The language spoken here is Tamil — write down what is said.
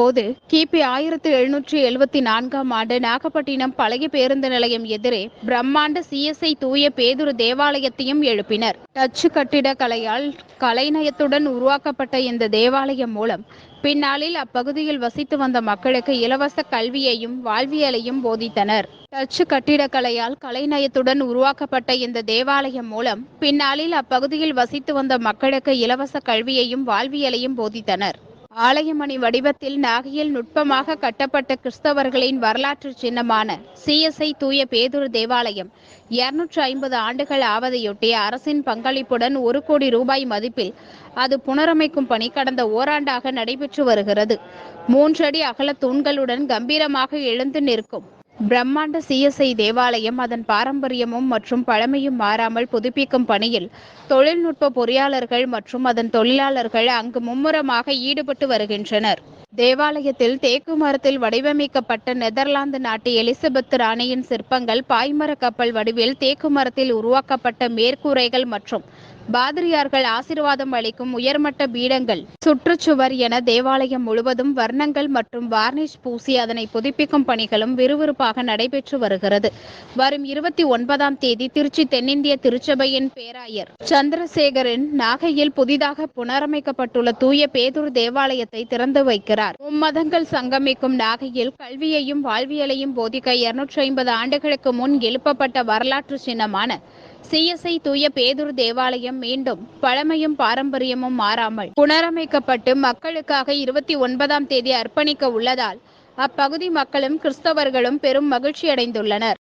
போது கிபி ஆயிரத்தி எழுநூற்றி எழுபத்தி நான்காம் ஆண்டு நாகப்பட்டினம் பழைய பேருந்து நிலையம் எதிரே பிரம்மாண்ட சிஎஸ்ஐ தூய பேதுரு தேவாலயத்தையும் எழுப்பினர். டச்சு கட்டிட கலையால் கலைநயத்துடன் உருவாக்கப்பட்ட இந்த தேவாலயம் மூலம் பின்னாளில் அப்பகுதியில் வசித்து வந்த மக்களுக்கு இலவச கல்வியையும் வாழ்வியலையும் போதித்தனர். டச்சு கட்டிடக்கலையால் கலைநயத்துடன் உருவாக்கப்பட்ட இந்த தேவாலயம் மூலம் பின்னாளில் அப்பகுதியில் வசித்து வந்த மக்களுக்கு இலவச கல்வியையும் வாழ்வியலையும் போதித்தனர். ஆலயமணி வடிவத்தில் நாகையில் நுட்பமாக கட்டப்பட்ட கிறிஸ்தவர்களின் வரலாற்று சின்னமான சிஎஸ்ஐ தூய பேதுரு தேவாலயம் இருநூற்று ஐம்பது ஆண்டுகள் ஆவதையொட்டி அரசின் பங்களிப்புடன் ஒரு கோடி ரூபாய் மதிப்பில் அது புனரமைக்கும் பணி கடந்த ஓராண்டாக நடைபெற்று வருகிறது. மூன்றடி அகல தூண்களுடன் கம்பீரமாக எழுந்து நிற்கும் பிரம்மாண்ட சிஎஸ்ஐ தேவாலயம் அதன் பாரம்பரியமும் மற்றும் பழமையும் மாறாமல் புதுப்பிக்கும் பணியில் தொழில்நுட்ப பொறியாளர்கள் மற்றும் அதன் தொழிலாளர்கள் அங்கு மும்முரமாக ஈடுபட்டு வருகின்றனர். தேவாலயத்தில் தேக்கு மரத்தில் வடிவமைக்கப்பட்ட நெதர்லாந்து நாட்டு எலிசபெத் ராணியின் சிற்பங்கள் பாய்மர கப்பல் வடிவில் தேக்கு மரத்தில் உருவாக்கப்பட்ட மேற்கூரைகள் மற்றும் பாதிரியார்கள் ஆசிர்வாதம் அளிக்கும் உயர்மட்ட பீடங்கள் சுற்றுச்சுவர் என தேவாலயம் முழுவதும் வர்ணங்கள் மற்றும் வார்னிஷ் பூசி அதனை புதுப்பிக்கும் பணிகளும் விறுவிறுப்பாக நடைபெற்று வருகிறது. வரும் இருபத்தி ஒன்பதாம் தேதி திருச்சி தென்னிந்திய திருச்சபையின் பேராயர் சந்திரசேகரன் நாகையில் புதிதாக புனரமைக்கப்பட்டுள்ள தூய பேதூர் தேவாலயத்தை திறந்து வைக்கிறார். மும்மதங்கள் சங்கமிக்கும் நாகையில் கல்வியையும் வாழ்வியலையும் போதிக்க இருநூற்றி ஐம்பது ஆண்டுகளுக்கு முன் எழுப்பப்பட்ட வரலாற்று சின்னமான சிஎஸ்ஐ தூய பேதூர் தேவாலயம் மீண்டும் பழமையும் பாரம்பரியமும் மாறாமல் புனரமைக்கப்பட்டு மக்களுக்காக இருபத்தி ஒன்பதாம் தேதி அர்ப்பணிக்க உள்ளதால் அப்பகுதி மக்களும் கிறிஸ்தவர்களும் பெரும் மகிழ்ச்சி அடைந்துள்ளனர்